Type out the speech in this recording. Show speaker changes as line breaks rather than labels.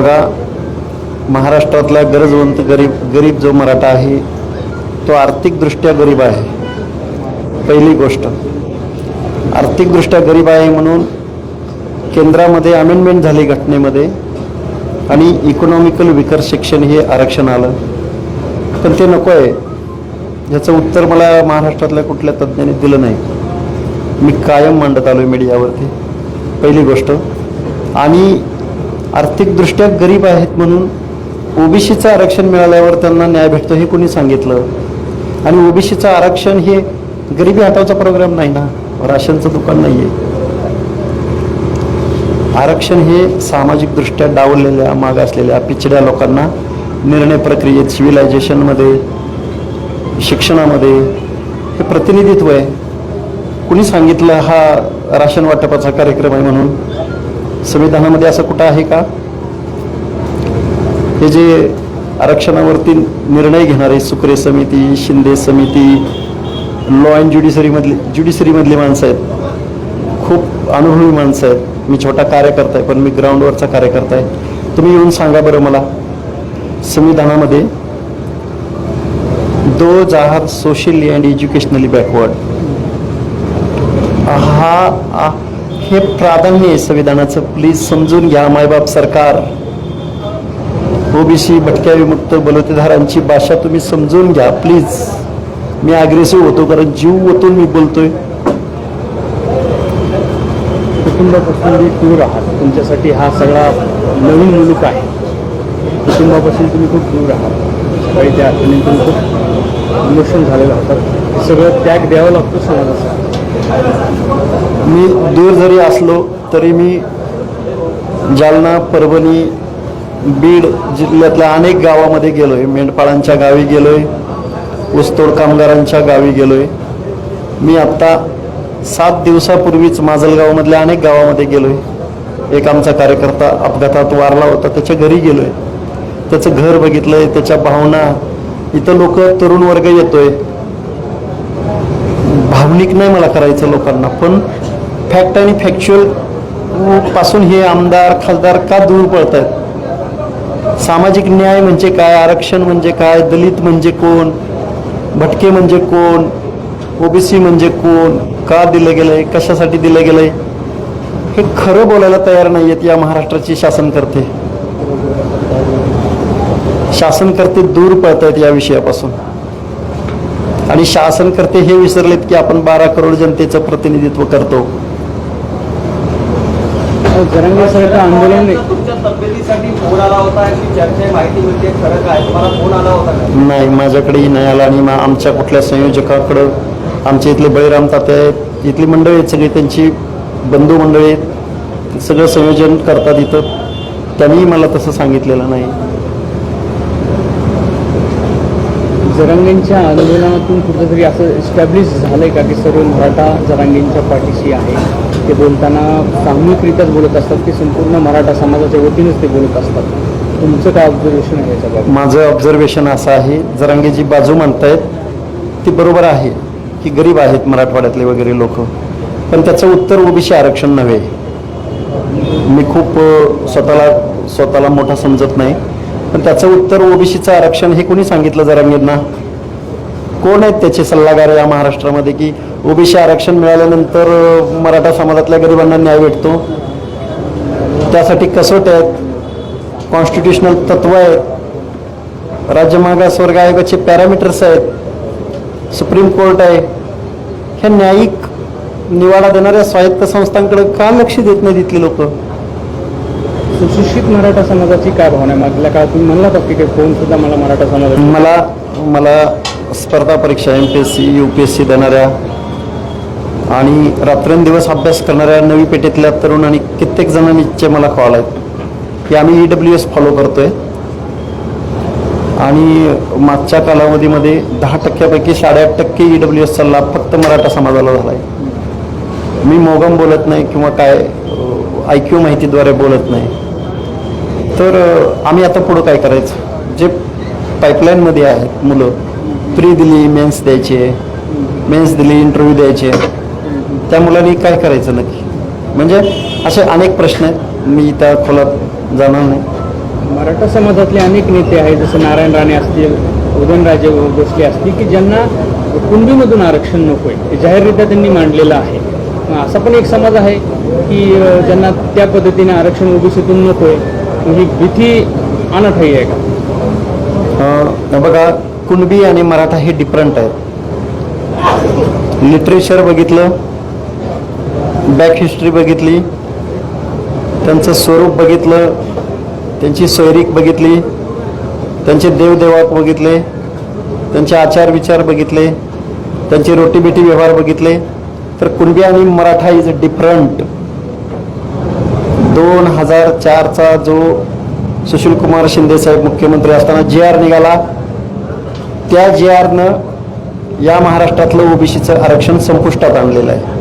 बघा महाराष्ट्रातला गरजवंत गरीब गरीब जो मराठा आहे तो आर्थिकदृष्ट्या गरीब आहे. पहिली गोष्ट. आर्थिकदृष्ट्या गरीब आहे म्हणून केंद्रामध्ये अमेंडमेंट झाली घटनेमध्ये आणि इकॉनॉमिकल विकर शिक्षण हे आरक्षण आलं. पण ते नको आहे ह्याचं उत्तर मला महाराष्ट्रातल्या कुठल्या तज्ज्ञाने दिलं नाही. मी कायम मांडत आलो आहे मीडियावरती पहिली गोष्ट. आणि आर्थिकदृष्ट्या गरीब आहेत म्हणून ओबीसीचं आरक्षण मिळाल्यावर त्यांना न्याय भेटतो हे कोणी सांगितलं? आणि ओबीसीचं आरक्षण हे गरिबी हटावचा प्रोग्राम नाही ना? राशनचं दुकान नाही आहे आरक्षण हे सामाजिकदृष्ट्या डावललेल्या मागासलेल्या पिछड्या लोकांना निर्णय प्रक्रियेत सिव्हिलायझेशनमध्ये शिक्षणामध्ये हे प्रतिनिधित्व आहे. कुणी सांगितलं हा राशन वाटपाचा कार्यक्रम आहे म्हणून? संविधानामध्ये असं कुठं आहे का? हे जे आरक्षणावरती निर्णय घेणारे सुक्रे समिती शिंदे समिती लॉ अँड ज्युडिशरीमधली ज्युडिशरीमधली माणसं आहेत. खूप अनुभवी माणसं आहेत. मी छोटा कार्यकर्ता आहे पण मी ग्राउंडवरचा कार्यकर्ता आहे. तुम्ही येऊन सांगा बरं मला संविधानामध्ये those are socially and educationally backward हा आ- हे प्राधान्य आहे संविधानाचं. प्लीज समजून घ्या मायबाप सरकार. ओबीसी भटक्या विमुक्त बलुतेदारांची भाषा तुम्ही समजून घ्या प्लीज मी अग्रेसिव्ह होतो कारण जीव ओतून मी बोलतोय.
कुटुंबापासून तुम्ही दूर आहात. तुमच्यासाठी हा सगळा नवीन मुलूक आहे. कुटुंबापासून तुम्ही खूप दूर आहात. काही त्या अडचणीत तुम्ही खूप इमोशन झालेलं होतं. सगळं त्याग द्यावं लागतो समाजाचा
मी दूर जरी असलो तरी मी जालना परभणी बीड जिल्ह्यातल्या अनेक गावामध्ये गेलोय. मेंढपाळांच्या गावी गेलोय. ऊसतोड कामगारांच्या गावी गेलोय. मी आत्ता सात दिवसापूर्वीच माजलगावमधल्या अनेक गावामध्ये गेलोय. एक आमचा कार्यकर्ता अपघातात वारला होता. त्याच्या घरी गेलोय. त्याचं घर बघितलंय. त्याच्या भावना. इथं लोक तरुण वर्ग येतोय. भावनिक नाही मला करायचं लोकांना पण फॅक्ट आणि फॅक्च्युअलपासून हे आमदार खासदार का दूर पळत आहेत सामाजिक न्याय म्हणजे काय? आरक्षण म्हणजे काय? दलित म्हणजे कोण? भटके म्हणजे कोण? ओबीसी म्हणजे कोण? का दिलं गेलंय? कशासाठी दिलं गेलंय? हे खरं बोलायला तयार नाही आहेत या महाराष्ट्राची शासनकर्ते. शासनकर्ते दूर पळत आहेत या विषयापासून. आणि शासनकर्ते हे विसरलेत की आपण बारा करोड जनतेचं प्रतिनिधित्व करतो.
जरांगे साहेब आंदोलन नाही.
तुमच्या तब्येतीसाठी फोन आला होता की चर्चा माहिती मिळते खरं काय? तुम्हाला फोन आला होता
नाही माझ्याकडेही नाही आला आणि आमच्या कुठल्या संयोजकाकडं आमच्या इथले बळीराम ताते आहेत इथली मंडळी आहेत सगळी त्यांची बंधू मंडळी आहेत. सगळं संयोजन करतात इथं. त्यांनीही मला तसं सांगितलेलं नाही.
जरांगेंच्या आंदोलनातून कुठेतरी असं एस्टॅब्लिश झालंय का की सर्व मराठा जरांगेंच्या पाठीशी आहे? ते बोलताना सामूहिकरित्याच बोलत असतात की संपूर्ण मराठा समाजाच्या वतीनेच ते बोलत असतात. तुमचं काय ऑब्झर्वेशन आहे याच्या
माझं ऑब्झर्वेशन असं आहे जरांगे जी बाजू म्हणतायत ती बरोबर आहे की गरीब आहेत मराठवाड्यातले वगैरे लोक. पण त्याचं उत्तर ओबीसी आरक्षण नव्हे. मी खूप स्वतःला स्वतःला मोठा समजत नाही. पण त्याचं उत्तर ओबीसीचं आरक्षण हे कोणी सांगितलं जरांगेंना कोण आहेत त्याचे सल्लागार या महाराष्ट्रामध्ये? की ओबीसी आरक्षण मिळाल्यानंतर मराठा समाजातल्या गरिबांना न्याय भेटतो. त्यासाठी कसोट आहेत. कॉन्स्टिट्युशनल तत्व आहेत राज्य मागासवर्ग आयोगाचे पॅरामीटर्स आहेत. सुप्रीम कोर्ट आहे. ह्या न्यायिक निवाडा देणाऱ्या स्वायत्त संस्थांकडे का लक्ष देत नाही तिथली लोक?
सुशिक्षित मराठा समाजाची काय भावना आहे? मागल्या काळात तुम्ही म्हणला की फोन सुद्धा मला मराठा समाजाची
मला मला स्पर्धा परीक्षा M P S C U P S C देणाऱ्या आणि रात्रंदिवस अभ्यास करणाऱ्या नवी पेठेतल्या तरुण आणि कित्येक जणांचे मला कॉल आहेत की आम्ही ई डब्ल्यू एस फॉलो करतो आहे आणि मागच्या कालावधीमध्ये दहा टक्क्यापैकी साडेआठ टक्के ई डब्ल्यू एसचा लाभ फक्त मराठा समाजाला झाला आहे. मी मोगम बोलत नाही किंवा काय आय क्यू माहितीद्वारे बोलत नाही. तर आम्ही आता पुढं काय करायचं? जे पाईपलाईनमध्ये आहेत मुलं प्री दिली मेन्स द्यायचे मेन्स दिली इंटरव्ह्यू द्यायचे. त्या मुलांनी काय करायचं नक्की? म्हणजे असे अनेक प्रश्न आहेत. मी त्या खोलात जाणार नाही.
मराठा समाजातले अनेक नेते आहेत जसं नारायण राणे असतील उदयनराजे भोसले असतील की ज्यांना कुणबीमधून आरक्षण नको आहे ते जाहीररित्या त्यांनी मांडलेलं आहे. असा पण एक समाज आहे की ज्यांना त्या पद्धतीने आरक्षण ओबीसीतून नको आहे ही भीती अनाठाई आहे का?
बघा कुणबी आणि मराठा हे डिफरंट आहेत. लिटरेचर बघितलं बॅक हिस्ट्री बघितली त्यांचं स्वरूप बघितलं त्यांची सोयरीक बघितली त्यांचे देवदेवाक बघितले त्यांचे आचार विचार बघितले त्यांचे रोटीबिटी व्यवहार बघितले. तर कुणबी आणि मराठा इज डिफरंट दोन हजार चारचा जो सुशीलकुमार शिंदे साहेब मुख्यमंत्री असताना जे आर निघाला. त्या जे आरनं या महाराष्ट्रातलं ओबीसीचं आरक्षण संपुष्टात आणलेलं आहे.